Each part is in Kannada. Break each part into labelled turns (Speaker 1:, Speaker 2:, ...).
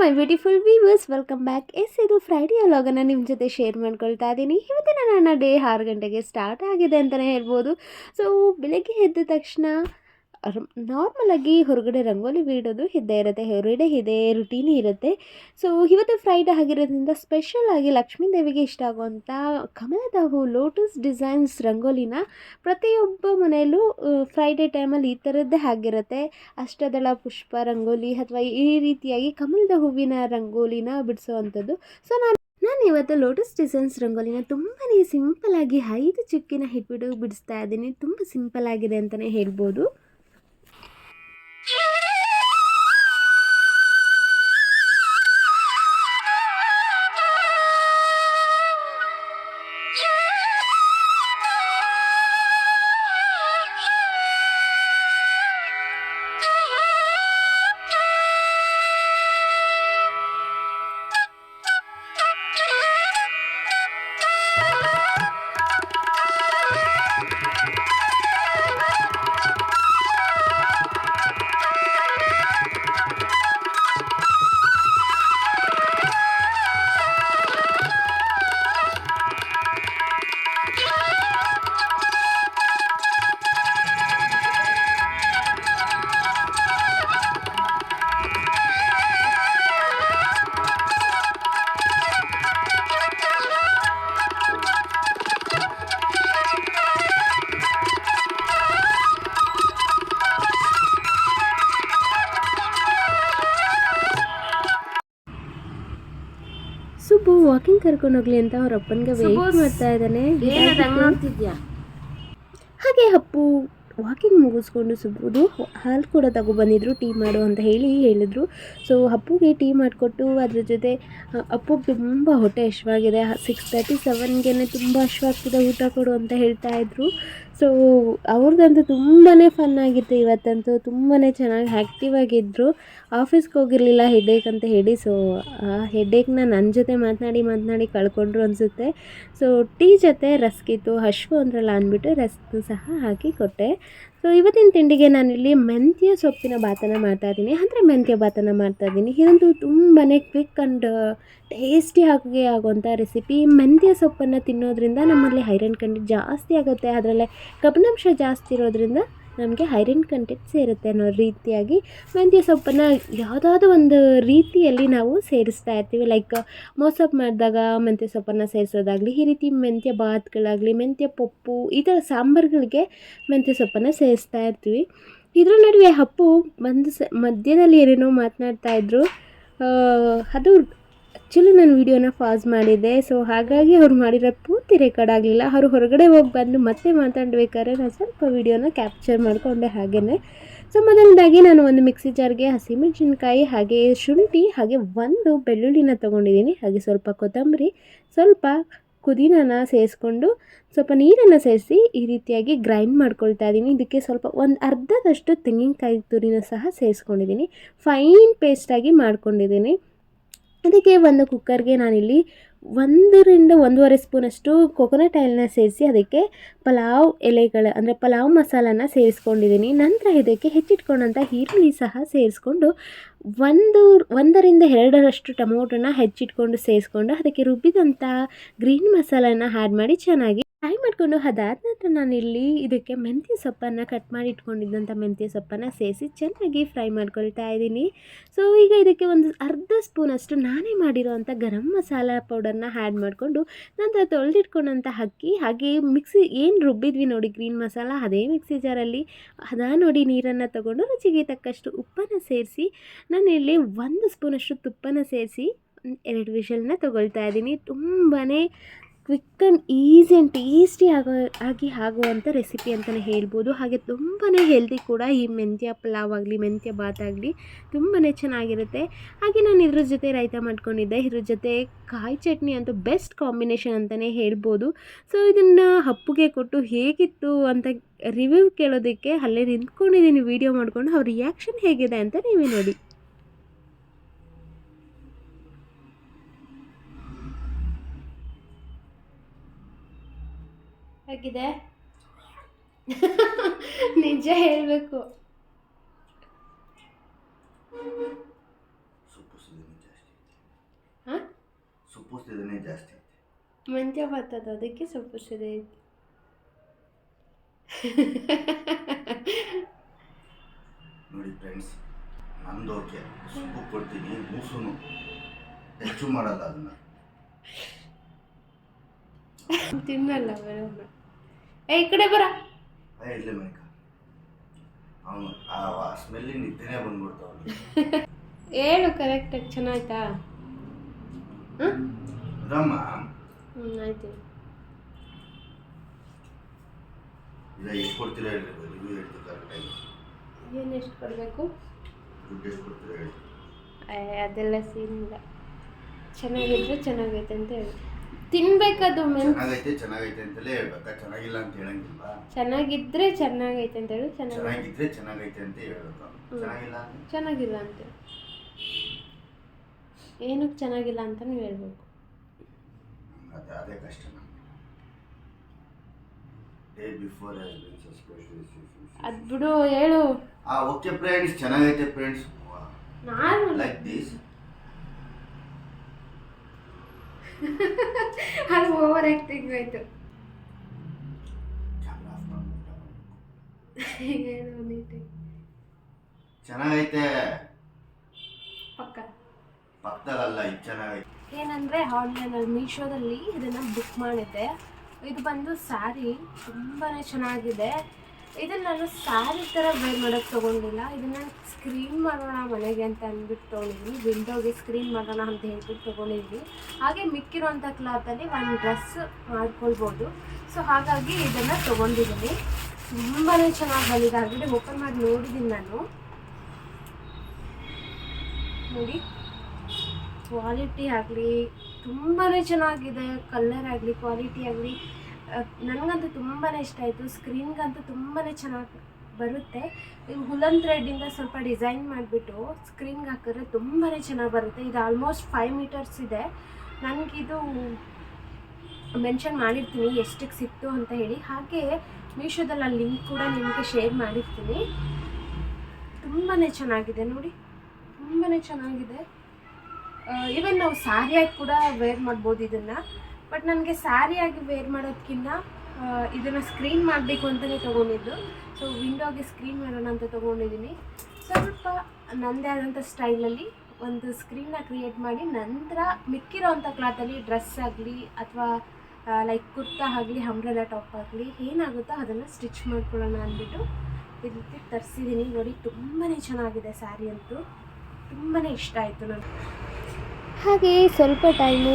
Speaker 1: My beautiful viewers welcome back yes, ಇದು ಫ್ರೈಡೇ ಅಲಾಗನ್ನು ನಿಮ್ಮ ಜೊತೆ ಶೇರ್ ಮಾಡ್ಕೊಳ್ತಾ ಇದ್ದೀನಿ ಇವತ್ತಿನ ನನ್ನ ಡೇ ಆರು ಗಂಟೆಗೆ ಸ್ಟಾರ್ಟ್ ಆಗಿದೆ ಅಂತಲೇ ಹೇಳ್ಬೋದು. ಸೊ ಬೆಳಗ್ಗೆ ಎದ್ದ ತಕ್ಷಣ ನಾರ್ಮಲಾಗಿ ಹೊರಗಡೆ ರಂಗೋಲಿ ಬಿಡೋದು ಇದ್ದೇ ಇರುತ್ತೆ, ಹೊರಗಡೆ ಇದೆ ರುಟೀನ್ ಇರುತ್ತೆ. ಸೊ ಇವತ್ತು ಫ್ರೈಡೇ ಆಗಿರೋದ್ರಿಂದ ಸ್ಪೆಷಲ್ ಆಗಿ ಲಕ್ಷ್ಮೀ ದೇವಿಗೆ ಇಷ್ಟ ಆಗುವಂಥ ಕಮಲದ ಹೂ ಲೋಟಸ್ ಡಿಸೈನ್ಸ್ ರಂಗೋಲಿನ ಪ್ರತಿಯೊಬ್ಬ ಮನೆಯಲ್ಲೂ ಫ್ರೈಡೇ ಟೈಮಲ್ಲಿ ಈ ಥರದ್ದೇ ಆಗಿರುತ್ತೆ. ಅಷ್ಟದಳ ಪುಷ್ಪ ರಂಗೋಲಿ ಅಥವಾ ಈ ರೀತಿಯಾಗಿ ಕಮಲದ ಹೂವಿನ ರಂಗೋಲಿನ ಬಿಡಿಸುವಂಥದ್ದು. ಸೊ ನಾನು ನಾನು ಇವತ್ತು ಲೋಟಸ್ ಡಿಸೈನ್ಸ್ ರಂಗೋಲಿನ ತುಂಬಾ ಆಗಿ ಐದು ಚಿಕ್ಕಿನ ಹಿಟ್ಬಿಟ್ಟು ಬಿಡಿಸ್ತಾ ಇದ್ದೀನಿ. ತುಂಬ ಸಿಂಪಲ್ ಆಗಿದೆ ಅಂತಲೇ ಹೇಳ್ಬೋದು. ವಾಕಿಂಗ್ ಕರ್ಕೊಂಡು ಹೋಗ್ಲಿ ಅಂತ ಅವ್ರ ಅಪ್ಪನಿಗೆ ವೆಯ್ಟ್ ಮಾಡ್ತಾ ಇದ್ದಾನೆ. ಹಾಗೆ ಅಪ್ಪು ವಾಕಿಂಗ್ ಮುಗಿಸ್ಕೊಂಡು ಸುಬ್ಬುದು ಹಾಲು ಕೂಡ ತಗೊಬಂದಿದ್ರು ಟೀ ಮಾಡು ಅಂತ ಹೇಳಿ ಹೇಳಿದ್ರು. ಸೊ ಅಪ್ಪುಗೆ ಟೀ ಮಾಡಿಕೊಟ್ಟು ಅದ್ರ ಜೊತೆ ಅಪ್ಪು ಅಪ್ಪುಗೆ ತುಂಬ ಹೊಟ್ಟೆ ಹಶ್ವಾಗಿದೆ ಸಿಕ್ಸ್ ತರ್ಟಿ ಸೆವೆನ್ಗೆ ತುಂಬ ಹಶ್ವಾಗ್ತಿದೆ ಊಟ ಕೊಡು ಅಂತ ಹೇಳ್ತಾ ಇದ್ರು. ಸೊ ಅವ್ರದ್ದಂತೂ ತುಂಬಾ ಫನ್ ಆಗಿತ್ತು ಇವತ್ತಂತೂ. ತುಂಬಾ ಚೆನ್ನಾಗಿ ಆ್ಯಕ್ಟಿವ್ ಆಗಿದ್ದರು ಆಫೀಸ್ಗೆ ಹೋಗಿರಲಿಲ್ಲ ಹೆಡ್ಏಕ್ ಅಂತ ಹೇಳಿ. ಸೊ ಆ ಹೆಡ್ಡೇಕ್ನ ನನ್ನ ಜೊತೆ ಮಾತನಾಡಿ ಮಾತನಾಡಿ ಕಳ್ಕೊಂಡ್ರು ಅನಿಸುತ್ತೆ. ಸೊ ಟೀ ಜೊತೆ ರಸ್ಕಿತ್ತು ಹಶ್ವು ಅಂದ್ರಲ್ಲ ಅಂದ್ಬಿಟ್ಟು ರಸ್ಕ್ ಸಹ ಹಾಕಿ ಕೊಟ್ಟೆ. ಸೊ ಇವತ್ತಿನ ತಿಂಡಿಗೆ ನಾನಿಲ್ಲಿ ಮೆಂತ್ಯ ಸೊಪ್ಪಿನ ಬಾತನ ಮಾಡ್ತಾಯಿದ್ದೀನಿ ಅಂದರೆ ಮೆಂತ್ಯ ಬಾತನ ಮಾಡ್ತಾಯಿದ್ದೀನಿ ಇದಂತೂ ತುಂಬಾ ಕ್ವಿಕ್ ಆ್ಯಂಡ್ ಟೇಸ್ಟಿ ಆಗಿ ಆಗುವಂಥ ರೆಸಿಪಿ. ಮೆಂತ್ಯ ಸೊಪ್ಪನ್ನು ತಿನ್ನೋದ್ರಿಂದ ನಮ್ಮಲ್ಲಿ ಐರನ್ ಕಂಡು ಜಾಸ್ತಿ ಆಗುತ್ತೆ. ಅದರಲ್ಲೇ ಕಬ್ಬಿಣಾಂಶ ಜಾಸ್ತಿ ಇರೋದ್ರಿಂದ ನಮಗೆ ಐರನ್ ಕಂಟೆಂಟ್ ಸೇರುತ್ತೆ ಅನ್ನೋ ರೀತಿಯಾಗಿ ಮೆಂತ್ಯ ಸೊಪ್ಪನ್ನು ಯಾವುದಾದ್ರೂ ಒಂದು ರೀತಿಯಲ್ಲಿ ನಾವು ಸೇರಿಸ್ತಾ ಇರ್ತೀವಿ. ಲೈಕ್ ಮೋಸಪ್ ಮಾಡಿದಾಗ ಮೆಂತ್ಯ ಸೊಪ್ಪನ್ನು ಸೇರಿಸೋದಾಗಲಿ ಈ ರೀತಿ ಮೆಂತ್ಯ ಬಾತ್ಗಳಾಗಲಿ ಮೆಂತ್ಯ ಪಪ್ಪು ಈ ಥರ ಸಾಂಬಾರುಗಳಿಗೆ ಮೆಂತ್ಯ ಸೊಪ್ಪನ್ನು ಸೇರಿಸ್ತಾ ಇರ್ತೀವಿ. ಇದರ ನಡುವೆ ಅಪ್ಪು ಒಂದು ಸ ಮಧ್ಯದಲ್ಲಿ ಏನೇನೋ ಮಾತನಾಡ್ತಾ ಇದ್ರು ಆ, ಅದು ಆ್ಯಕ್ಚುಲಿ ನಾನು ವೀಡಿಯೋನ ಪಾಸ್ ಮಾಡಿದ್ದೆ ಸೊ ಹಾಗಾಗಿ ಅವ್ರು ಮಾಡಿರೋ ಪೂರ್ತಿ ರೆಕಾರ್ಡ್ ಆಗಲಿಲ್ಲ. ಅವರು ಹೊರಗಡೆ ಹೋಗಿ ಬಂದು ಮತ್ತೆ ಮಾತಾಡಬೇಕಾದ್ರೆ ನಾನು ಸ್ವಲ್ಪ ವೀಡಿಯೋನ ಕ್ಯಾಪ್ಚರ್ ಮಾಡಿಕೊಂಡೆ ಹಾಗೆಯೇ ಸೊ ಮೊದಲನೇದಾಗಿ ನಾನು ಒಂದು ಮಿಕ್ಸಿ ಜಾರ್ಗೆ ಹಸಿಮೆಣಸಿನ್ಕಾಯಿ, ಹಾಗೆ ಶುಂಠಿ, ಹಾಗೆ ಒಂದು ಬೆಳ್ಳುಳ್ಳಿನ ತೊಗೊಂಡಿದ್ದೀನಿ. ಹಾಗೆ ಸ್ವಲ್ಪ ಕೊತ್ತಂಬರಿ, ಸ್ವಲ್ಪ ಕುದಿನನ ಸೇರಿಸ್ಕೊಂಡು ಸ್ವಲ್ಪ ನೀರನ್ನು ಸೇರಿಸಿ ಈ ರೀತಿಯಾಗಿ ಗ್ರೈಂಡ್ ಮಾಡ್ಕೊಳ್ತಾ ಇದ್ದೀನಿ. ಇದಕ್ಕೆ ಸ್ವಲ್ಪ ಒಂದು ಅರ್ಧದಷ್ಟು ತೆಂಗಿನಕಾಯಿ ತುರಿನ ಸಹ ಸೇರಿಸ್ಕೊಂಡಿದ್ದೀನಿ ಫೈನ್ ಪೇಸ್ಟಾಗಿ ಮಾಡ್ಕೊಂಡಿದ್ದೀನಿ. ಅದಕ್ಕೆ ಒಂದು ಕುಕ್ಕರ್ಗೆ ನಾನಿಲ್ಲಿ ಒಂದರಿಂದ ಒಂದೂವರೆ ಸ್ಪೂನಷ್ಟು ಕೊಕೊನಟ್ ಆಯಿಲ್ನ ಸೇರಿಸಿ ಅದಕ್ಕೆ ಪಲಾವ್ ಎಲೆಗಳ, ಅಂದರೆ ಪಲಾವ್ ಮಸಾಲಾನ ಸೇರಿಸ್ಕೊಂಡಿದ್ದೀನಿ. ನಂತರ ಇದಕ್ಕೆ ಹೆಚ್ಚಿಟ್ಕೊಂಡಂಥ ಈರುಳ್ಳಿ ಸಹ ಸೇರಿಸ್ಕೊಂಡು ಒಂದು, ಒಂದರಿಂದ ಎರಡರಷ್ಟು ಟೊಮೊಟೊನ ಹೆಚ್ಚಿಟ್ಕೊಂಡು ಸೇರಿಸ್ಕೊಂಡು ಅದಕ್ಕೆ ರುಬ್ಬಿದಂಥ ಗ್ರೀನ್ ಮಸಾಲನ ಆ್ಯಡ್ ಮಾಡಿ ಚೆನ್ನಾಗಿ ಫ್ರೈ ಮಾಡಿಕೊಂಡು ಅದಾದ ನಂತರ ನಾನಿಲ್ಲಿ ಇದಕ್ಕೆ ಮೆಂತ್ಯ ಸೊಪ್ಪನ್ನು ಕಟ್ ಮಾಡಿ ಇಟ್ಕೊಂಡಿದ್ದಂಥ ಮೆಂತ್ಯ ಸೊಪ್ಪನ್ನು ಸೇರಿಸಿ ಚೆನ್ನಾಗಿ ಫ್ರೈ ಮಾಡ್ಕೊಳ್ತಾ ಇದ್ದೀನಿ. ಸೊ ಈಗ ಇದಕ್ಕೆ ಒಂದು ಅರ್ಧ ಸ್ಪೂನಷ್ಟು ನಾನೇ ಮಾಡಿರೋವಂಥ ಗರಂ ಮಸಾಲ ಪೌಡರ್ನ ಆ್ಯಡ್ ಮಾಡಿಕೊಂಡು ನಂತರ ತೊಳೆದಿಟ್ಕೊಂಡಂಥ ಅಕ್ಕಿ, ಹಾಗೆ ಮಿಕ್ಸಿ ಏನು ರುಬ್ಬಿದ್ವಿ ನೋಡಿ ಗ್ರೀನ್ ಮಸಾಲ, ಅದೇ ಮಿಕ್ಸಿ ಜಾರಲ್ಲಿ ಅದ ನೋಡಿ ನೀರನ್ನು ತಗೊಂಡು ರುಚಿಗೆ ತಕ್ಕಷ್ಟು ಉಪ್ಪನ್ನು ಸೇರಿಸಿ ಇಲ್ಲಿ ಒಂದು ಸ್ಪೂನಷ್ಟು ತುಪ್ಪನ ಸೇರಿಸಿ ಎರಡು ವಿಷಲ್ನ ತೊಗೊಳ್ತಾ ಇದ್ದೀನಿ. ತುಂಬಾ quick and easy and tasty ಆಗೋ, ಆಗಿ ಆಗುವಂಥ ರೆಸಿಪಿ ಅಂತಲೇ ಹೇಳ್ಬೋದು. ಹಾಗೆ ತುಂಬಾ ಹೆಲ್ದಿ ಕೂಡ ಈ ಮೆಂತ್ಯ ಪಲಾವ್ ಆಗಲಿ, ಮೆಂತ್ಯ ಬಾತ್ ಆಗಲಿ ತುಂಬಾ ಚೆನ್ನಾಗಿರುತ್ತೆ. ಹಾಗೆ ನಾನು ಇದ್ರ ಜೊತೆ ರಾಯ್ತ ಮಾಡ್ಕೊಂಡಿದ್ದೆ. ಇದ್ರ ಜೊತೆ ಕಾಯಿ ಚಟ್ನಿ ಅಂತೂ ಬೆಸ್ಟ್ ಕಾಂಬಿನೇಷನ್ ಅಂತಲೇ ಹೇಳ್ಬೋದು. ಸೊ ಇದನ್ನು ಹಪ್ಪುಗೆ ಕೊಟ್ಟು ಹೇಗಿತ್ತು ಅಂತ ರಿವ್ಯೂ ಕೇಳೋದಕ್ಕೆ ಅಲ್ಲೇ ನಿಂತ್ಕೊಂಡಿದ್ದೀನಿ. ವೀಡಿಯೋ ಮಾಡಿಕೊಂಡು ಅವ್ರ ರಿಯಾಕ್ಷನ್ ಹೇಗಿದೆ ಅಂತ ನೀವೇ ನೋಡಿ. ಹೇಗಿದೆ? ನಿಜ ಹೇಳಬೇಕು.
Speaker 2: ಸೊಪ್ಪು ಸುಲಿಮೆ ಜಾಸ್ತಿ
Speaker 1: ಮಂಜ ಬರ್ತದ ಅದಕ್ಕೆ ಸೊಪ್ಪು ಸರಿ ಐತಿ.
Speaker 2: ನೋಡಿ ಫ್ರೆಂಡ್ಸ್ ನಂದು ಓಕೆ ಸೊಪ್ಪು ಕೊಡ್ತೀನಿ ಮೂಸುನು. ಹೆಚ್ಚು ಮಾಡಲ್ಲ ಅದನ್ನ.
Speaker 1: ತಿನ್ನಲ್ಲ ಬರೋಣ ಏ ಈ ಕಡೆ ಬರ.
Speaker 2: ಏ ಇಲ್ಲೇ ಮನಿಕ. ಅವನು ಆ ಸ್ಮೆಲ್ಲಿ ನಿದ್ದೆನೇ ಬಂದ್ಬಿಡ್ತಾವ
Speaker 1: ಹೇಳು ಕರೆಕ್ಟಾಗಿ ಚೆನ್ನಾಯ್ತಾ?
Speaker 2: ಹ್ಞೂ
Speaker 1: ಹ್ಞೂ ಆಯ್ತು.
Speaker 2: ಇಲ್ಲ ಎಷ್ಟು ಕೊಡ್ತೀರಾ ಹೇಳಿ ರಿವ್ಯೂ ಹೇಳ್ತೀವಿ ಕರೆಕ್ಟಾಗಿ
Speaker 1: ಏನು ಎಷ್ಟು ಕೊಡಬೇಕು?
Speaker 2: ದುಡ್ಡು ಎಷ್ಟು ಕೊಡ್ತೀರಾ ಹೇಳಿ
Speaker 1: ಅದೆಲ್ಲ ಸೀನ್ ಇಲ್ಲ. ಚೆನ್ನಾಗಿದ್ರೆ ಚೆನ್ನಾಗೈತೆ ಅಂತ ಹೇಳಿ. ತಿನ್ಬೇಕದು ಮೆನ್
Speaker 2: ಚೆನ್ನಾಗೈತೆ ಚೆನ್ನಾಗೈತೆ ಅಂತಲೇ ಹೇಳ್ಬೇಕಾ? ಚೆನ್ನಾಗಿಲ್ಲ ಅಂತ ಹೇಳಂಗಿಲ್ವಾ?
Speaker 1: ಚೆನ್ನಾಗಿದ್ರೆ ಚೆನ್ನಾಗೈತೆ ಅಂತ ಹೇಳು ಚೆನ್ನಾಗಿ
Speaker 2: ಚೆನ್ನಾಗಿದ್ರೆ ಚೆನ್ನಾಗೈತೆ ಅಂತ ಹೇಳ್ಬೇಕು ಚೆನ್ನಾಗಿಲ್ಲ ಅಂದ್ರೆ?
Speaker 1: ಚೆನ್ನಾಗಿಲ್ಲ ಅಂತ ಏನಕ್ಕೆ ಚೆನ್ನಾಗಿಲ್ಲ ಅಂತ ನೀವು ಹೇಳ್ಬೇಕು.
Speaker 2: ಅದೇ ಅದೇ ಕಷ್ಟ ನಮಗೆ. ಡೇ ಬಿಫೋರ್
Speaker 1: ಅದು ಬಿಡು ಹೇಳು.
Speaker 2: ಆ ಓಕೆ ಫ್ರೆಂಡ್ಸ್ ಚೆನ್ನಾಗೈತೆ ಫ್ರೆಂಡ್ಸ್
Speaker 1: ನಾನು
Speaker 2: ಲೈಕ್ ದಿಸ್
Speaker 1: ಅದು ಓವರ್ ಆ್ಯಕ್ಟಿಂಗ್ ಆಯಿತು.
Speaker 2: ಚೆನ್ನಾಗೈತೆ.
Speaker 1: ಪಕ್ಕ.
Speaker 2: ಪಕ್ಕದಲ್ಲ ಇದು ಚೆನ್ನಾಗೈತೆ.
Speaker 1: ಏನಂದರೆ ಆನ್ಲೈನಲ್ಲಿ ಮೀಶೋದಲ್ಲಿ ಇದನ್ನು ಬುಕ್ ಮಾಡಿದ್ದೆ. ಇದು ಬಂದು ಸ್ಯಾರಿ ತುಂಬಾ ಚೆನ್ನಾಗಿದೆ. ಇದನ್ನು ನಾನು ಸ್ಯಾರಿ ಥರ ವೇರ್ ಮಾಡೋಕ್ಕೆ ತೊಗೊಂಡಿಲ್ಲ. ಇದನ್ನು ಸ್ಕ್ರೀನ್ ಮಾಡೋಣ ಮನೆಗೆ ಅಂತ ಅಂದ್ಬಿಟ್ಟು ತೊಗೊಂಡಿದ್ದೀನಿ. ವಿಂಡೋಗೆ ಸ್ಕ್ರೀನ್ ಮಾಡೋಣ ಅಂತ ಹೇಳ್ಬಿಟ್ಟು ತೊಗೊಂಡಿದ್ವಿ ಹಾಗೆ ಮಿಕ್ಕಿರೋಂಥ ಕ್ಲಾತಲ್ಲಿ ಒಂದು ಡ್ರೆಸ್ ಮಾಡ್ಕೊಳ್ಬೋದು. ಸೊ ಹಾಗಾಗಿ ಇದನ್ನು ತೊಗೊಂಡಿದ್ದೀನಿ. ತುಂಬಾ ಚೆನ್ನಾಗಿ ಬಂದಿದೆ. ಆಲ್ರೆಡಿ ಓಪನ್ ಮಾಡಿ ನೋಡಿದ್ದೀನಿ ನಾನು. ನೋಡಿ ಕ್ವಾಲಿಟಿ ಆಗಲಿ ತುಂಬಾ ಚೆನ್ನಾಗಿದೆ. ಕಲರ್ ಆಗಲಿ ಕ್ವಾಲಿಟಿ ಆಗಲಿ. ನನಗಂತೂ ತುಂಬಾ ಇಷ್ಟ ಆಯಿತು. ಸ್ಕ್ರೀನ್ಗಂತೂ ತುಂಬಾ ಚೆನ್ನಾಗಿ ಬರುತ್ತೆ. ಈ ಹುಲನ್ ಥ್ರೆಡ್ಡಿಂದ ಸ್ವಲ್ಪ ಡಿಸೈನ್ ಮಾಡಿಬಿಟ್ಟು ಸ್ಕ್ರೀನ್ಗೆ ಹಾಕಿದ್ರೆ ತುಂಬಾ ಚೆನ್ನಾಗಿ ಬರುತ್ತೆ. ಇದು ಆಲ್ಮೋಸ್ಟ್ ಫೈವ್ ಮೀಟರ್ಸ್ ಇದೆ. ನನಗಿದು ಮೆನ್ಷನ್ ಮಾಡಿರ್ತೀನಿ ಎಷ್ಟಕ್ಕೆ ಸಿಕ್ತು ಅಂತ ಹೇಳಿ. ಹಾಗೆ ಮೀಶೋದಲ್ಲಿ ಆ ಲಿಂಕ್ ಕೂಡ ನಿಮಗೆ ಶೇರ್ ಮಾಡಿರ್ತೀನಿ. ತುಂಬಾ ಚೆನ್ನಾಗಿದೆ ನೋಡಿ. ತುಂಬಾ ಚೆನ್ನಾಗಿದೆ. ಈವನ್ ನಾವು ಸ್ಯಾರಿಯಾಗಿ ಕೂಡ ವೇರ್ ಮಾಡ್ಬೋದು ಇದನ್ನು. ಬಟ್ ನನಗೆ ಸ್ಯಾರಿಯಾಗಿ ವೇರ್ ಮಾಡೋದಕ್ಕಿಂತ ಇದನ್ನು ಸ್ಕ್ರೀನ್ ಮಾಡಬೇಕು ಅಂತಲೇ ತೊಗೊಂಡಿದ್ದು. ಸೊ ವಿಂಡೋಗೆ ಸ್ಕ್ರೀನ್ ಮಾಡೋಣ ಅಂತ ತೊಗೊಂಡಿದ್ದೀನಿ. ಸ್ವಲ್ಪ ನನ್ನದೇ ಆದಂಥ ಸ್ಟೈಲಲ್ಲಿ ಒಂದು ಸ್ಕ್ರೀನ್ನ ಕ್ರಿಯೇಟ್ ಮಾಡಿ ನಂತರ ಮಿಕ್ಕಿರೋವಂಥ ಕ್ಲಾತಲ್ಲಿ ಡ್ರೆಸ್ ಆಗಲಿ ಅಥವಾ ಲೈಕ್ ಕುರ್ತಾ ಆಗಲಿ ಅಂಬ್ರೆಲಾ ಟಾಪ್ ಆಗಲಿ ಏನಾಗುತ್ತೋ ಅದನ್ನು ಸ್ಟಿಚ್ ಮಾಡ್ಕೊಳ್ಳೋಣ ಅಂದ್ಬಿಟ್ಟು ಈ ರೀತಿ ತರಿಸಿದ್ದೀನಿ ನೋಡಿ ತುಂಬಾ ಚೆನ್ನಾಗಿದೆ ಸ್ಯಾರಿ ಅಂತೂ. ತುಂಬಾ ಇಷ್ಟ ಆಯಿತು ನನಗೆ ಹಾಗೆ ಸ್ವಲ್ಪ ಟೈಮು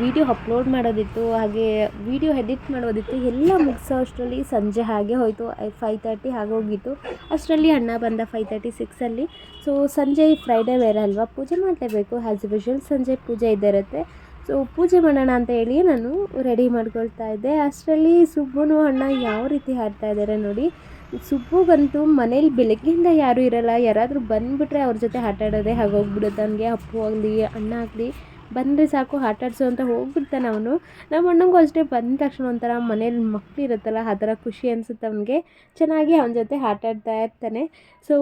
Speaker 1: ವಿಡಿಯೋ ಅಪ್ಲೋಡ್ ಮಾಡೋದಿತ್ತು, ಹಾಗೆ ವಿಡಿಯೋ ಎಡಿಟ್ ಮಾಡೋದಿತ್ತು, ಎಲ್ಲ ಮುಗಿಸೋ ಅಷ್ಟರಲ್ಲಿ ಸಂಜೆ ಹಾಗೆ ಹೋಯಿತು. ಫೈವ್ ತರ್ಟಿ ಆಗೋಗಿತ್ತು ಅಷ್ಟರಲ್ಲಿ ಅಣ್ಣ ಬಂದ ಫೈವ್ ತರ್ಟಿ ಸಿಕ್ಸಲ್ಲಿ ಸೊ ಸಂಜೆ ಫ್ರೈಡೇ ಬೇರೆ ಅಲ್ವಾ? ಪೂಜೆ ಮಾಡಲೇಬೇಕು. ಆ್ಯಸ್ ಯೂಶುವಲ್ ಸಂಜೆ ಪೂಜೆ ಇದ್ದಿರುತ್ತೆ ಸೊ ಪೂಜೆ ಮಾಡೋಣ ಅಂತ ಹೇಳಿ ನಾನು ರೆಡಿ ಮಾಡ್ಕೊಳ್ತಾ ಇದ್ದೆ. ಅಷ್ಟರಲ್ಲಿ ಸುಬ್ಬನು, ಅಣ್ಣ ಯಾವ ರೀತಿ ಹಾಡ್ತಾ ಇದ್ದಾರೆ ನೋಡಿ. ಸುಬ್ಬುಗಂತೂ ಮನೇಲಿ ಬೆಳಗ್ಗೆಯಿಂದ ಯಾರೂ ಇರಲ್ಲ. ಯಾರಾದರೂ ಬಂದುಬಿಟ್ರೆ ಅವ್ರ ಜೊತೆ ಆಟ ಆಡೋದೇ ಅವನಿಗೆ ಅಪ್ಪು ಆಗಲಿ, ಅಣ್ಣ ಆಗಲಿ, ಬಂದರೆ ಸಾಕು, ಆಟ ಆಡಿಸು ಅಂತ ಹೋಗ್ಬಿಡ್ತಾನೆ ಅವನು. ನಮ್ಮ ಅಣ್ಣಂಗೂ ಅಷ್ಟೇ, ಬಂದ ತಕ್ಷಣ ಒಂಥರ ಮನೇಲಿ ಮಕ್ಳು ಇರುತ್ತಲ್ಲ, ಆ ಥರ ಖುಷಿ ಅನಿಸುತ್ತೆ ಅವನಿಗೆ. ಚೆನ್ನಾಗಿ ಅವನ ಜೊತೆ ಆಟ ಆಡ್ತಾ ಇರ್ತಾನೆ. ಸೊ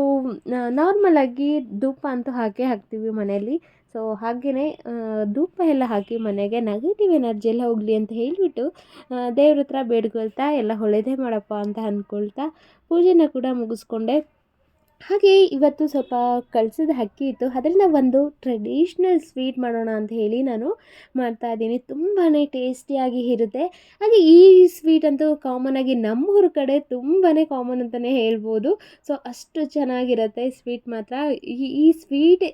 Speaker 1: ನಾರ್ಮಲಾಗಿ ಧೂಪ ಅಂತೂ ಹಾಕೇ ಹಾಕ್ತೀವಿ ಮನೆಯಲ್ಲಿ ಸೊ ಹಾಗೆಯೇ ಧೂಪ ಎಲ್ಲ ಹಾಕಿ ಮನೆಗೆ ನೆಗೆಟಿವ್ ಎನರ್ಜಿ ಎಲ್ಲ ಹೋಗಲಿ ಅಂತ ಹೇಳಿಬಿಟ್ಟು ದೇವ್ರ ಹತ್ರ ಬೇಡ್ಕೊಳ್ತಾ, ಎಲ್ಲ ಒಳ್ಳೆಯದೇ ಮಾಡಪ್ಪ ಅಂತ ಅಂದ್ಕೊಳ್ತಾ ಪೂಜೆನ ಕೂಡ ಮುಗಿಸ್ಕೊಂಡೆ. ಹಾಗೆ ಇವತ್ತು ಸ್ವಲ್ಪ ಕಳಿಸಿದ ಅಕ್ಕಿ ಇತ್ತು. ಅದರಿಂದ ಒಂದು ಟ್ರೆಡಿಷ್ನಲ್ ಸ್ವೀಟ್ ಮಾಡೋಣ ಅಂತ ಹೇಳಿ ನಾನು ಮಾಡ್ತಾ ಇದ್ದೀನಿ. ತುಂಬಾ ಟೇಸ್ಟಿಯಾಗಿ ಇರುತ್ತೆ. ಹಾಗೆ ಈ ಸ್ವೀಟ್ ಅಂತೂ ಕಾಮನಾಗಿ ನಮ್ಮೂರ ಕಡೆ ತುಂಬಾ ಕಾಮನ್ ಅಂತಲೇ ಹೇಳ್ಬೋದು. ಸೊ ಅಷ್ಟು ಚೆನ್ನಾಗಿರುತ್ತೆ ಸ್ವೀಟ್ ಮಾತ್ರ. ಈ ಸ್ವೀಟ್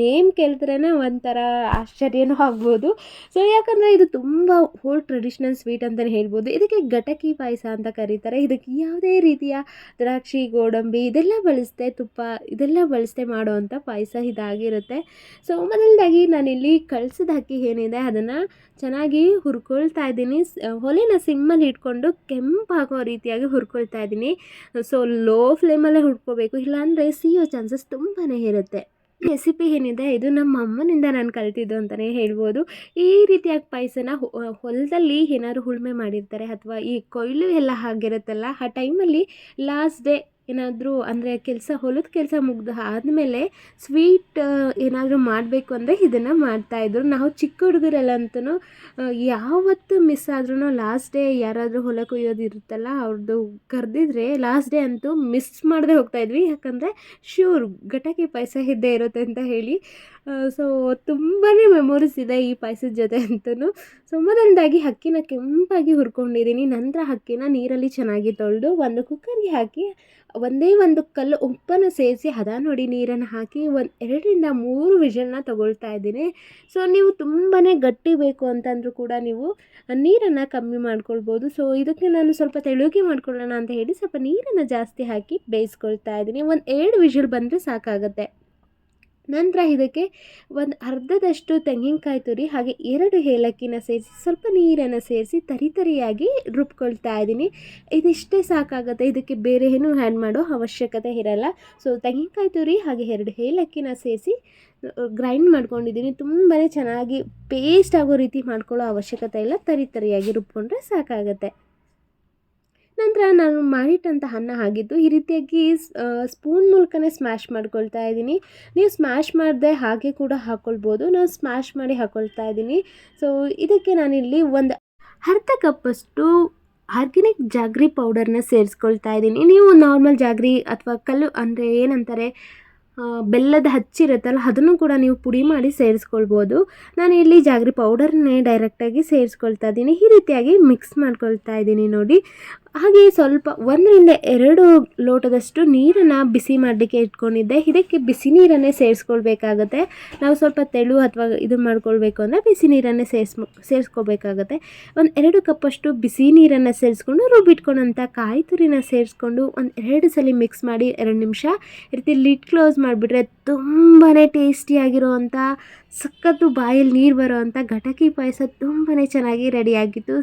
Speaker 1: ನೇಮ್ ಕೇಳಿದ್ರೇ ಒಂಥರ ಆಶ್ಚರ್ಯನೂ ಆಗ್ಬೋದು. ಸೊ ಯಾಕಂದರೆ ಇದು ತುಂಬ ಓಲ್ಡ್ ಟ್ರೆಡಿಷ್ನಲ್ ಸ್ವೀಟ್ ಅಂತಲೇ ಹೇಳ್ಬೋದು. ಇದಕ್ಕೆ ಗಟಕಿ ಪಾಯಸ ಅಂತ ಕರೀತಾರೆ. ಇದಕ್ಕೆ ಯಾವುದೇ ರೀತಿಯ ದ್ರಾಕ್ಷಿ, ಗೋಡಂಬಿ ಇದೆಲ್ಲ ಬಳಸ್ದೆ ತುಪ್ಪ ಇದೆಲ್ಲ ಬಳಸದೆ ಮಾಡುವಂಥ ಪಾಯಸ ಇದಾಗಿರುತ್ತೆ. ಸೊ ಮೊದಲದಾಗಿ ನಾನಿಲ್ಲಿ ಕಳ್ಸಿದ ಅಕ್ಕಿ ಏನಿದೆ ಅದನ್ನು ಚೆನ್ನಾಗಿ ಹುರ್ಕೊಳ್ತಾ ಇದ್ದೀನಿ. ಒಲೆನ ಸಿಮ್ಮಲ್ಲಿ ಇಟ್ಕೊಂಡು ಕೆಂಪಾಗೋ ರೀತಿಯಾಗಿ ಹುರ್ಕೊಳ್ತಾ ಇದ್ದೀನಿ. ಸೊ ಲೋ ಫ್ಲೇಮಲ್ಲೇ ಹುರ್ಕೋಬೇಕು. ಇಲ್ಲಾಂದರೆ ಸಿಯೋ ಚಾನ್ಸಸ್ ತುಂಬಾ ಇರುತ್ತೆ. ರೆಸಿಪಿ ಏನಿದೆ ಇದು ನಮ್ಮ ಅಮ್ಮನಿಂದ ನಾನು ಕಲ್ತಿದ್ದು ಅಂತಲೇ ಹೇಳ್ಬೋದು. ಈ ರೀತಿಯಾಗಿ ಪಾಯಸನ ಹೊಲದಲ್ಲಿ ಏನಾದ್ರು ಉಳುಮೆ ಮಾಡಿರ್ತಾರೆ ಅಥವಾ ಈ ಕೊಯ್ಲು ಎಲ್ಲ ಆಗಿರುತ್ತಲ್ಲ, ಆ ಟೈಮಲ್ಲಿ ಲಾಸ್ಟ್ ಡೇ ಏನಾದರೂ ಅಂದರೆ ಕೆಲಸ, ಹೊಲದ ಕೆಲಸ ಮುಗ್ದು ಆದಮೇಲೆ ಸ್ವೀಟ್ ಏನಾದರೂ ಮಾಡಬೇಕು ಅಂದರೆ ಇದನ್ನು ಮಾಡ್ತಾಯಿದ್ರು ನಾವು ಚಿಕ್ಕ ಹುಡುಗರಲ್ಲಂತೂ ಯಾವತ್ತು ಮಿಸ್ ಆದ್ರೂ ಲಾಸ್ಟ್ ಡೇ ಯಾರಾದರೂ ಹೊಲ ಕೊಯ್ಯೋದು ಇರುತ್ತಲ್ಲ ಅವ್ರದ್ದು ಕರೆದಿದ್ರೆ ಲಾಸ್ಟ್ ಡೇ ಅಂತೂ ಮಿಸ್ ಮಾಡದೆ ಹೋಗ್ತಾಯಿದ್ವಿ ಯಾಕಂದರೆ ಶ್ಯೂರ್ ಗಟಕಿ ಪಾಯಸ ಇದ್ದೇ ಇರುತ್ತೆ ಅಂತ ಹೇಳಿ ಸೊ ತುಂಬಾ ಮೆಮೊರೀಸ್ ಇದೆ ಈ ಪಾಯಸದ ಜೊತೆ ಅಂತೂ ಸೊ ಮೊದಲನೇದಾಗಿ ಅಕ್ಕಿನ ಕೆಂಪಾಗಿ ಹುರ್ಕೊಂಡಿದ್ದೀನಿ. ನಂತರ ಅಕ್ಕಿನ ನೀರಲ್ಲಿ ಚೆನ್ನಾಗಿ ತೊಳೆದು ಒಂದು ಕುಕ್ಕರ್ಗೆ ಹಾಕಿ, ಒಂದೇ ಒಂದು ಕಲ್ಲು ಉಪ್ಪನ್ನು ಸೇರಿಸಿ ಹದ ನೋಡಿ ನೀರನ್ನು ಹಾಕಿ ಒಂದು ಎರಡರಿಂದ ಮೂರು ವಿಷಲನ್ನ ತೊಗೊಳ್ತಾ ಇದ್ದೀನಿ. ಸೊ ನೀವು ತುಂಬಾ ಗಟ್ಟಿ ಬೇಕು ಅಂತಂದರೂ ಕೂಡ ನೀವು ನೀರನ್ನು ಕಮ್ಮಿ ಮಾಡ್ಕೊಳ್ಬೋದು. ಸೊ ಇದಕ್ಕೆ ನಾನು ಸ್ವಲ್ಪ ತೆಳುಗೆ ಮಾಡ್ಕೊಳ್ಳೋಣ ಅಂತ ಹೇಳಿ ಸ್ವಲ್ಪ ನೀರನ್ನು ಜಾಸ್ತಿ ಹಾಕಿ ಬೇಯಿಸ್ಕೊಳ್ತಾ ಇದ್ದೀನಿ. ಒಂದು ಎರಡು ವಿಷಲ್ ಬಂದರೆ ಸಾಕಾಗುತ್ತೆ. ನಂತರ ಇದಕ್ಕೆ ಒಂದು ಅರ್ಧದಷ್ಟು ತೆಂಗಿನಕಾಯಿ ತುರಿ ಹಾಗೆ ಎರಡು ಏಲಕ್ಕಿನ ಸೇರಿಸಿ ಸ್ವಲ್ಪ ನೀರನ್ನು ಸೇರಿಸಿ ತರಿ ತರಿಯಾಗಿ ರುಬ್ಕೊಳ್ತಾ ಇದ್ದೀನಿ. ಇದಿಷ್ಟೇ ಸಾಕಾಗುತ್ತೆ. ಇದಕ್ಕೆ ಬೇರೆ ಏನು ಆ್ಯಡ್ ಮಾಡೋ ಅವಶ್ಯಕತೆ ಇರಲ್ಲ. ಸೊ ತೆಂಗಿನಕಾಯಿ ತುರಿ ಹಾಗೆ ಎರಡು ಏಲಕ್ಕಿನ ಸೇರಿಸಿ ಗ್ರೈಂಡ್ ಮಾಡ್ಕೊಂಡಿದ್ದೀನಿ. ತುಂಬಾ ಚೆನ್ನಾಗಿ ಪೇಸ್ಟ್ ಆಗೋ ರೀತಿ ಮಾಡ್ಕೊಳ್ಳೋ ಅವಶ್ಯಕತೆ ಇಲ್ಲ. ತರಿ ತರಿಯಾಗಿ ರುಬ್ಕೊಂಡ್ರೆ ಸಾಕಾಗುತ್ತೆ. ನಂತರ ನಾನು ಮಾಡಿಟ್ಟಂಥ ಅನ್ನ ಆಗಿದ್ದು ಈ ರೀತಿಯಾಗಿ ಸ್ಪೂನ್ ಮೂಲಕನೇ ಸ್ಮ್ಯಾಶ್ ಮಾಡ್ಕೊಳ್ತಾ ಇದ್ದೀನಿ. ನೀವು ಸ್ಮ್ಯಾಶ್ ಮಾಡದೆ ಹಾಗೆ ಕೂಡ ಹಾಕ್ಕೊಳ್ಬೋದು ನಾನು ಸ್ಮ್ಯಾಶ್ ಮಾಡಿ ಹಾಕ್ಕೊಳ್ತಾ ಇದ್ದೀನಿ. ಸೊ ಇದಕ್ಕೆ ನಾನಿಲ್ಲಿ ಒಂದು ಅರ್ಧ ಕಪ್ಪಷ್ಟು ಆರ್ಗ್ಯಾನಿಕ್ ಜಾಗ್ರಿ ಪೌಡರ್ನ ಸೇರಿಸ್ಕೊಳ್ತಾ ಇದ್ದೀನಿ. ನೀವು ನಾರ್ಮಲ್ ಜಾಗ್ರಿ ಅಥವಾ ಕಲ್ಲು ಅಂದರೆ ಏನಂತಾರೆ ಬೆಲ್ಲದ ಹಚ್ಚಿರುತ್ತಲ್ಲ ಅದನ್ನು ಕೂಡ ನೀವು ಪುಡಿ ಮಾಡಿ ಸೇರಿಸ್ಕೊಳ್ಬೋದು. ನಾನು ಇಲ್ಲಿ ಜಾಗ್ರಿ ಪೌಡರ್ನೇ ಡೈರೆಕ್ಟಾಗಿ ಸೇರಿಸ್ಕೊಳ್ತಾ ಇದ್ದೀನಿ. ಈ ರೀತಿಯಾಗಿ ಮಿಕ್ಸ್ ಮಾಡ್ಕೊಳ್ತಾ ಇದ್ದೀನಿ ನೋಡಿ. ಹಾಗೆ ಸ್ವಲ್ಪ ಒಂದರಿಂದ ಎರಡು ಲೋಟದಷ್ಟು ನೀರನ್ನು ಬಿಸಿ ಮಾಡಲಿಕ್ಕೆ ಇಟ್ಕೊಂಡಿದ್ದೆ. ಇದಕ್ಕೆ ಬಿಸಿ ನೀರನ್ನೇ ಸೇರಿಸ್ಕೊಳ್ಬೇಕಾಗತ್ತೆ. ನಾವು ಸ್ವಲ್ಪ ತೆಳು ಅಥವಾ ಇದು ಮಾಡ್ಕೊಳ್ಬೇಕು ಅಂದರೆ ಬಿಸಿ ನೀರನ್ನೇ ಸೇರಿಸ್ ಸೇರಿಸ್ಕೋಬೇಕಾಗತ್ತೆ ಒಂದು ಎರಡು ಕಪ್ಪಷ್ಟು ಬಿಸಿ ನೀರನ್ನು ಸೇರಿಸ್ಕೊಂಡು ರುಬ್ಬಿಟ್ಕೊಂಡಂಥ ಕಾಯಿ ತುರಿನ ಸೇರಿಸ್ಕೊಂಡು ಒಂದು ಎರಡು ಸಲ ಮಿಕ್ಸ್ ಮಾಡಿ ಎರಡು ನಿಮಿಷ ಈ ರೀತಿ ಲಿಡ್ ಕ್ಲೋಸ್ ಮಾಡಿಬಿಟ್ರೆ ತುಂಬಾ ಟೇಸ್ಟಿಯಾಗಿರೋವಂಥ ಸಖತ್ತು ಬಾಯಲ್ಲಿ ನೀರು ಬರೋವಂಥ ಘಟಕಿ ಪಾಯಸ ತುಂಬಾ ಚೆನ್ನಾಗಿ ರೆಡಿಯಾಗಿತ್ತು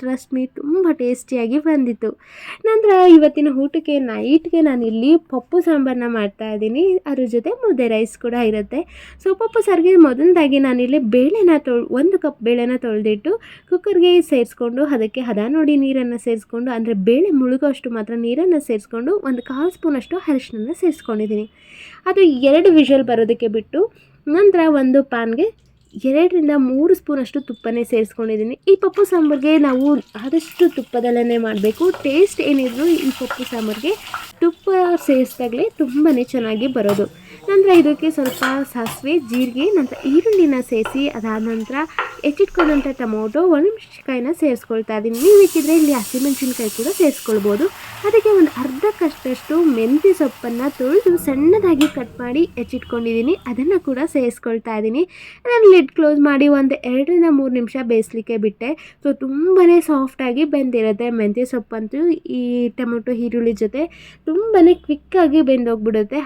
Speaker 1: ಟ್ರಸ್ಟ್ ಮೀ ತುಂಬ ಟೇಸ್ಟಿಯಾಗಿ ಬಂದಿತ್ತು. ನಂತರ ಇವತ್ತಿನ ಊಟಕ್ಕೆ ನೈಟ್ಗೆ ಇಲ್ಲಿ ಪಪ್ಪು ಸಾಂಬಾರನ್ನ ಮಾಡ್ತಾ ಇದ್ದೀನಿ. ಅದ್ರ ಜೊತೆ ಮುದ್ದೆ ರೈಸ್ ಕೂಡ ಇರುತ್ತೆ. ಸೊ ಪಪ್ಪು ಸಾರಿಗೆ ಮೊದಲದಾಗಿ ನಾನಿಲ್ಲಿ ಬೇಳೆನ ತೊಳ್, ಒಂದು ಕಪ್ ಬೇಳೆನ ತೊಳೆದಿಟ್ಟು ಕುಕ್ಕರ್ಗೆ ಸೇರಿಸ್ಕೊಂಡು ಅದಕ್ಕೆ ಹದ ನೋಡಿ ನೀರನ್ನು ಸೇರಿಸ್ಕೊಂಡು, ಅಂದರೆ ಬೇಳೆ ಮುಳುಗೋಷ್ಟು ಮಾತ್ರ ನೀರನ್ನು ಸೇರಿಸ್ಕೊಂಡು ಒಂದು ಕಾಲು ಸ್ಪೂನಷ್ಟು ಅರಿಶಿನ ಸೇರಿಸ್ಕೊಂಡಿದ್ದೀನಿ. ಅದು ಎರಡು ವಿಷಲ್ ಬರೋದಕ್ಕೆ ಬಿಟ್ಟು ನಂತರ ಒಂದು ಪ್ಯಾನ್ಗೆ ಎರಡರಿಂದ ಮೂರು ಸ್ಪೂನಷ್ಟು ತುಪ್ಪನೇ ಸೇರಿಸ್ಕೊಂಡಿದ್ದೀನಿ. ಈ ಪಪ್ಪು ಸಾಂಬಾರಿಗೆ ನಾವು ಆದಷ್ಟು ತುಪ್ಪದಲ್ಲೇ ಮಾಡಬೇಕು. ಟೇಸ್ಟ್ ಏನಿದ್ರು ಈ ಪಪ್ಪು ಸಾಂಬಾರಿಗೆ ತುಪ್ಪ ಸೇರಿಸಿದಾಗಲೇ ತುಂಬಾ ಚೆನ್ನಾಗಿ ಬರೋದು. ನಂತರ ಇದಕ್ಕೆ ಸ್ವಲ್ಪ ಸಾಸಿವೆ, ಜೀರಿಗೆ, ನಂತರ ಈರುಳ್ಳಿನ ಸೇರಿಸಿ, ಅದಾದ ನಂತರ ಹೆಚ್ಚಿಟ್ಕೊಂಡಂಥ ಟೊಮೊಟೊ, ಒಣಮೆಣಸಿನ್ಕಾಯಿನ ಸೇರಿಸ್ಕೊಳ್ತಾ ಇದ್ದೀನಿ. ನೀವು ಬೇಕಿದ್ರೆ ಇಲ್ಲಿ ಹಸಿಮೆಣಸಿನ್ಕಾಯಿ ಕೂಡ ಸೇರಿಸ್ಕೊಳ್ಬೋದು. ಅದಕ್ಕೆ ಒಂದು ಅರ್ಧ ಕಷ್ಟಷ್ಟು ಮೆಂತ್ಯ ಸೊಪ್ಪನ್ನು ತೊಳೆದು ಸಣ್ಣದಾಗಿ ಕಟ್ ಮಾಡಿ ಹೆಚ್ಚಿಟ್ಕೊಂಡಿದ್ದೀನಿ. ಅದನ್ನು ಕೂಡ ಸೇರಿಸ್ಕೊಳ್ತಾ ಇದ್ದೀನಿ. ನಾನು ಲಿಡ್ ಕ್ಲೋಸ್ ಮಾಡಿ ಒಂದು ಎರಡರಿಂದ ಮೂರು ನಿಮಿಷ ಬೇಯಿಸ್ಲಿಕ್ಕೆ ಬಿಟ್ಟೆ. ಸೊ ತುಂಬಾ ಸಾಫ್ಟಾಗಿ ಬೆಂದಿರುತ್ತೆ ಮೆಂತ್ಯ ಸೊಪ್ಪಂತೂ. ಈ ಟೊಮೊಟೊ, ಈರುಳ್ಳಿ ಜೊತೆ ತುಂಬಾ ಕ್ವಿಕ್ಕಾಗಿ ಬೆಂದೋಗ್ಬಿಡುತ್ತೆ.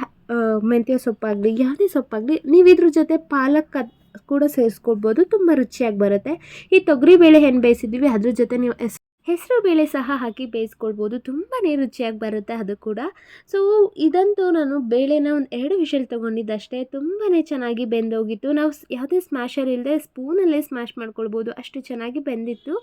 Speaker 1: ಮೆಂತ್ಯ ಸೊಪ್ಪಾಗಲಿ, ಯಾವುದೇ ಸೊಪ್ಪಾಗಲಿ ನೀವು ಇದ್ರ ಜೊತೆ ಪಾಲಕ್ ಕೂಡ ಸೇರಿಸ್ಕೊಳ್ಬೋದು, ತುಂಬ ರುಚಿಯಾಗಿ ಬರುತ್ತೆ. ಈ ತೊಗರಿಬೇಳೆ ಏನು ಬೇಯಿಸಿದ್ದೀವಿ, ಅದ್ರ ಜೊತೆ ನೀವು ಹೆಸರು ಬೇಳೆ ಸಹ ಹಾಕಿ ಬೇಯಿಸ್ಕೊಳ್ಬೋದು. ತುಂಬಾ ರುಚಿಯಾಗಿ ಬರುತ್ತೆ ಅದು ಕೂಡ. ಸೊ ಇದಂತೂ ನಾನು ಬೇಳೆನ ಒಂದು ಎರಡು ವಿಷಲ್ ತೊಗೊಂಡಿದ್ದಷ್ಟೇ. ತುಂಬಾ ಚೆನ್ನಾಗಿ ಬೆಂದೋಗಿತ್ತು. ನಾವು ಯಾವುದೇ ಸ್ಮ್ಯಾಶರ್ ಇಲ್ಲದೆ ಸ್ಪೂನಲ್ಲೇ ಸ್ಮ್ಯಾಶ್ ಮಾಡ್ಕೊಳ್ಬೋದು. ಅಷ್ಟು ಚೆನ್ನಾಗಿ ಬೆಂದಿತ್ತು.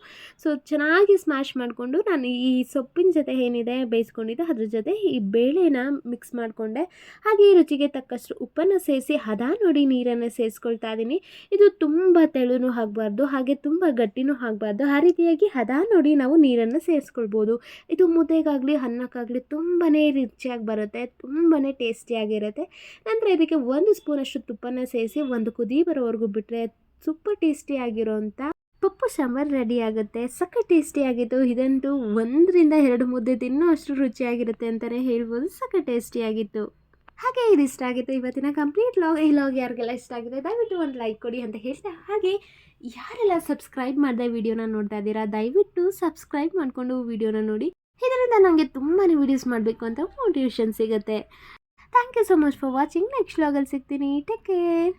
Speaker 1: ಸೊ ಚೆನ್ನಾಗಿ ಸ್ಮ್ಯಾಶ್ ಮಾಡಿಕೊಂಡು ನಾನು ಈ ಸೊಪ್ಪಿನ ಜೊತೆ ಏನಿದೆ ಬೇಯಿಸ್ಕೊಂಡಿದ್ದು, ಅದ್ರ ಜೊತೆ ಈ ಬೇಳೆನ ಮಿಕ್ಸ್ ಮಾಡಿಕೊಂಡೆ. ಹಾಗೆ ಈ ರುಚಿಗೆ ತಕ್ಕಷ್ಟು ಉಪ್ಪನ್ನು ಸೇರಿಸಿ, ಹದ ನೋಡಿ ನೀರನ್ನು ಸೇರಿಸ್ಕೊಳ್ತಾ ಇದ್ದೀನಿ ಇದು ತುಂಬ ತೆಳುನೂ ಆಗಬಾರ್ದು, ಹಾಗೆ ತುಂಬ ಗಟ್ಟಿನೂ ಆಗಬಾರ್ದು. ಆ ರೀತಿಯಾಗಿ ಹದ ನೋಡಿ ನಾವು ನೀರನ್ನು ಸೇರಿಸ್ಕೊಳ್ಬೋದು. ಇದು ಮುದ್ದೆಗಾಗಲಿ, ಅನ್ನಕ್ಕಾಗಲಿ ತುಂಬಾ ರುಚಿಯಾಗಿ ಬರುತ್ತೆ ತುಂಬಾ ಟೇಸ್ಟಿಯಾಗಿರುತ್ತೆ. ನಂತರ ಇದಕ್ಕೆ ಒಂದು ಸ್ಪೂನಷ್ಟು ತುಪ್ಪನ ಸೇರಿಸಿ ಒಂದು ಕುದಿ ಬರೋವರೆಗೂ ಬಿಟ್ಟರೆ ಸೂಪರ್ ಟೇಸ್ಟಿಯಾಗಿರೋಂಥ ಪಪ್ಪು ಸಾಂಬಾರು ರೆಡಿ ಆಗುತ್ತೆ ಸಖತ್ ಟೇಸ್ಟಿಯಾಗಿತ್ತು. ಇದಂತೂ ಒಂದರಿಂದ ಎರಡು ಮುದ್ದೆ ತಿನ್ನೋ ಅಷ್ಟು ರುಚಿಯಾಗಿರುತ್ತೆ ಅಂತಲೇ ಹೇಳ್ಬೋದು. ಸಖತ್ ಟೇಸ್ಟಿಯಾಗಿತ್ತು. ಹಾಗೆ ಇದು ಇಷ್ಟ ಆಗಿತ್ತು. ಇವತ್ತಿನ ಕಂಪ್ಲೀಟ್ ಲಾಗ್ ಈ ಲಾಗ್ ಯಾರಿಗೆಲ್ಲ ಇಷ್ಟ ಆಗಿದೆ, ದಯವಿಟ್ಟು ಒಂದು ಲೈಕ್ ಕೊಡಿ ಅಂತ ಹೇಳ್ತಾ ಹಾಗೆ ಯಾರೆಲ್ಲ ಸಬ್ಸ್ಕ್ರೈಬ್ ಮಾಡದೆ ವಿಡಿಯೋನ ನೋಡ್ತಾ ಇದ್ದೀರಾ, ದಯವಿಟ್ಟು ಸಬ್ಸ್ಕ್ರೈಬ್ ಮಾಡಿಕೊಂಡು ವಿಡಿಯೋನ ನೋಡಿ. ಇದರಿಂದ ನನಗೆ ತುಂಬಾ ವಿಡಿಯೋಸ್ ಮಾಡಬೇಕು ಅಂತ ಮೋಟಿವೇಶನ್ ಸಿಗುತ್ತೆ. Thank you so much for watching next ಲಾಗಲ್ಲಿ ಸಿಗ್ತೀನಿ. Take care